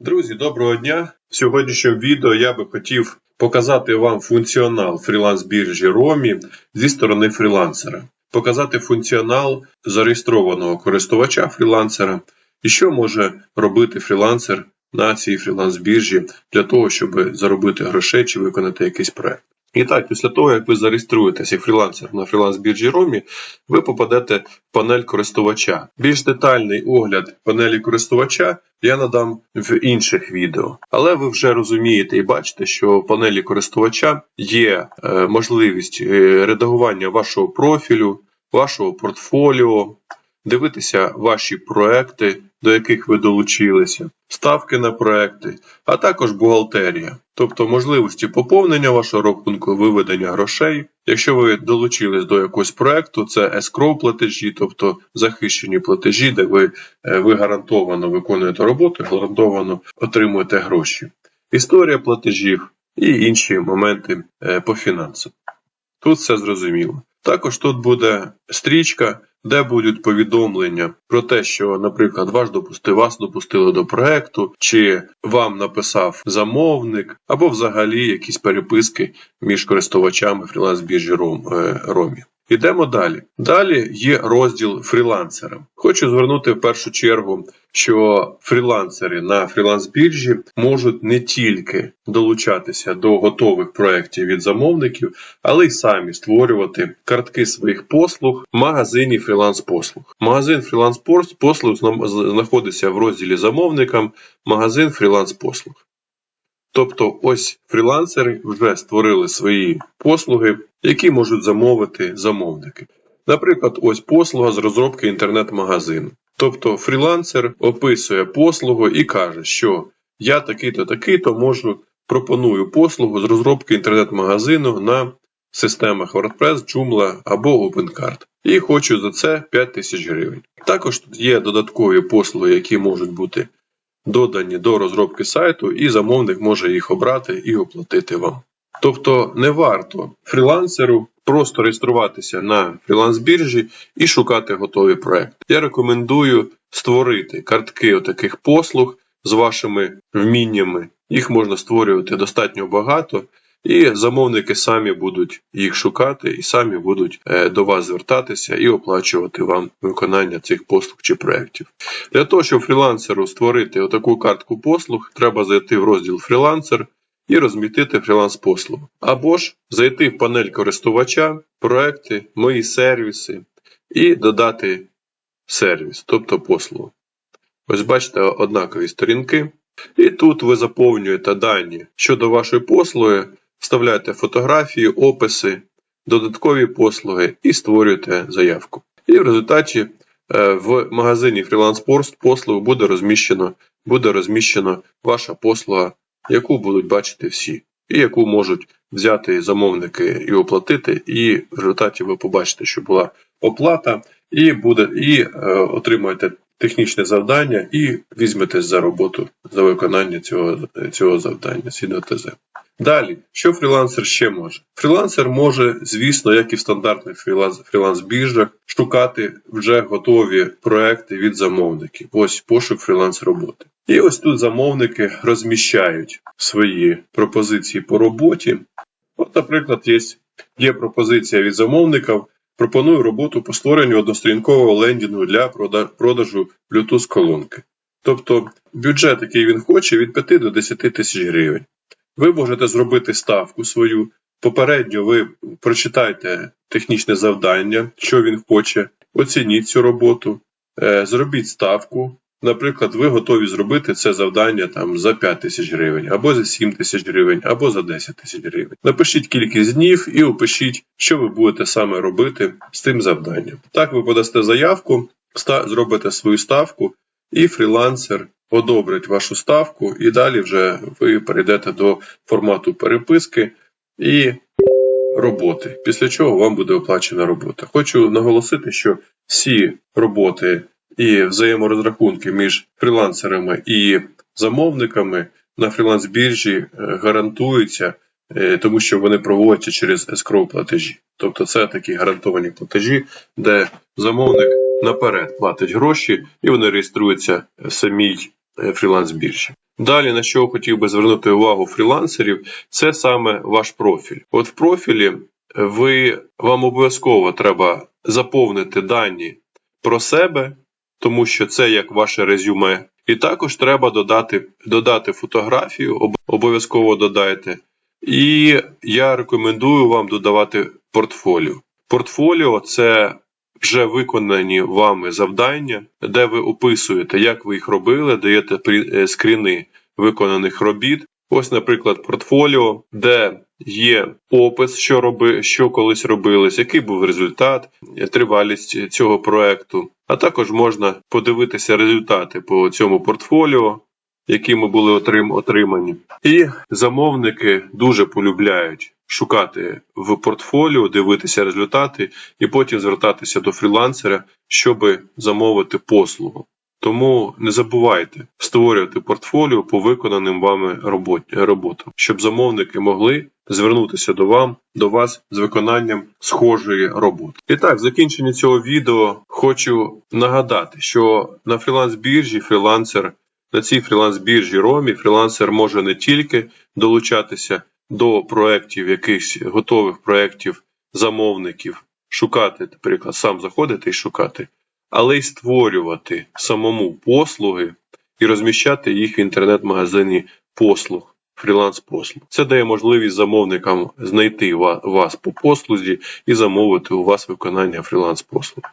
Друзі, доброго дня! В сьогоднішньому відео я би хотів показати вам функціонал фріланс-біржі Ромі зі сторони фрілансера, показати функціонал зареєстрованого користувача фрілансера і що може робити фрілансер на цій фріланс-біржі для того, щоб заробити грошей чи виконати якийсь проект. І так, після того, як ви зареєструєтеся як фрілансер на фріланс-біржі Ромі, ви попадете в панель користувача. Більш детальний огляд панелі користувача я надам в інших відео. Але ви вже розумієте і бачите, що в панелі користувача є е, можливість е, редагування вашого профілю, вашого портфоліо, дивитися ваші проекти, до яких ви долучилися, ставки на проекти, а також бухгалтерія, тобто можливості поповнення вашого рахунку, виведення грошей. Якщо ви долучились до якогось проекту, це escrow платежі, тобто захищені платежі, де ви, е, ви гарантовано виконуєте роботу, гарантовано отримуєте гроші. Історія платежів і інші моменти е, по фінансам. Тут все зрозуміло. Також тут буде стрічка, де будуть повідомлення про те, що, наприклад, ваш допусти, вас допустили до проекту, чи вам написав замовник, або взагалі якісь переписки між користувачами фріланс-біржі Ром- е, Ромі. Ідемо далі. Далі є розділ фрілансера. Хочу звернути в першу чергу, що фрілансери на фріланс-біржі можуть не тільки долучатися до готових проєктів від замовників, але й самі створювати картки своїх послуг в магазині фріланс-послуг. Магазин фріланс-послуг знаходиться в розділі замовникам, магазин фріланс-послуг. Тобто, ось фрілансери вже створили свої послуги, які можуть замовити замовники. Наприклад, ось послуга з розробки інтернет-магазину. Тобто фрілансер описує послугу і каже, що я такий-то такий-то можу пропоную послугу з розробки інтернет-магазину на системах WordPress, Joomla або OpenCart. І хочу за це 5 тисяч гривень. Також тут є додаткові послуги, які можуть бути додані до розробки сайту, і замовник може їх обрати і оплатити вам. Тобто не варто фрілансеру просто реєструватися на фріланс-біржі і шукати готовий проекти. Я рекомендую створити картки отаких послуг з вашими вміннями. Їх можна створювати достатньо багато, і замовники самі будуть їх шукати і самі будуть е, до вас звертатися і оплачувати вам виконання цих послуг чи проєктів. Для того, щоб фрілансеру створити отаку картку послуг, треба зайти в розділ фрілансер і розмістити фріланс-послугу. Або ж зайти в панель користувача, проекти, мої сервіси і додати сервіс, тобто послугу. Ось бачите однакові сторінки. І тут ви заповнюєте дані щодо вашої послуги, вставляєте фотографії, описи, додаткові послуги і створюєте заявку. І в результаті е, в магазині фріланс послуг буде розміщено, буде розміщено ваша послуга, яку будуть бачити всі, і яку можуть взяти замовники і оплатити. І в результаті ви побачите, що була оплата, і буде, і е, отримаєте технічне завдання, і візьметесь за роботу за виконання цього, цього завдання згідно ТЗ. Далі, що фрілансер ще може? Фрілансер може, звісно, як і в стандартних фріланс, фріланс-біржах, шукати вже готові проекти від замовників. Ось пошук фріланс роботи. І ось тут замовники розміщають свої пропозиції по роботі. От, наприклад, є, є пропозиція від замовника. Пропоную роботу по створенню односторінкового лендінгу для продажу Bluetooth колонки. Тобто бюджет, який він хоче, від 5 до 10 тисяч гривень. Ви можете зробити ставку свою. Попередньо ви прочитайте технічне завдання, що він хоче, оцініть цю роботу, е, зробіть ставку. Наприклад, ви готові зробити це завдання там за 5 тисяч гривень, або за 7 тисяч гривень, або за 10 тисяч гривень. Напишіть кількість днів і опишіть, що ви будете саме робити з тим завданням. Так ви подасте заявку, зробите свою ставку, і фрілансер одобрить вашу ставку, і далі вже ви перейдете до формату переписки і роботи, після чого вам буде оплачена робота. Хочу наголосити, що всі роботи і взаєморозрахунки між фрілансерами і замовниками на фріланс-біржі е, гарантуються, е, тому що вони проводяться через escrow платежі. Тобто це такі гарантовані платежі, де замовник наперед платить гроші і вони реєструються в самій е, фріланс-біржі. Далі, на що хотів би звернути увагу фрілансерів, це саме ваш профіль. От в профілі ви вам обов'язково треба заповнити дані про себе, тому що це як ваше резюме. І також треба додати, додати фотографію, обов'язково додайте. І я рекомендую вам додавати портфоліо. Портфоліо це вже виконані вами завдання, де ви описуєте, як ви їх робили, даєте е, скріни виконаних робіт. Ось, наприклад, портфоліо, де є опис, що роби, що колись робилось, який був результат, тривалість цього проекту. А також можна подивитися результати по цьому портфоліо, якими були отрим, отримані. І замовники дуже полюбляють шукати в портфоліо, дивитися результати і потім звертатися до фрілансера, щоб замовити послугу. Тому не забувайте створювати портфоліо по виконаним вами роботам, щоб замовники могли звернутися до вам до вас з виконанням схожої роботи. І так, в закінченні цього відео хочу нагадати, що на фріланс-біржі фрілансер на цій фріланс-біржі Ромі фрілансер може не тільки долучатися до проєктів, якихось готових проєктів замовників, шукати, наприклад, сам заходити і шукати, але й створювати самому послуги і розміщати їх в інтернет-магазині послуг, фріланс-послуг. Це дає можливість замовникам знайти вас по послузі і замовити у вас виконання фріланс-послуг.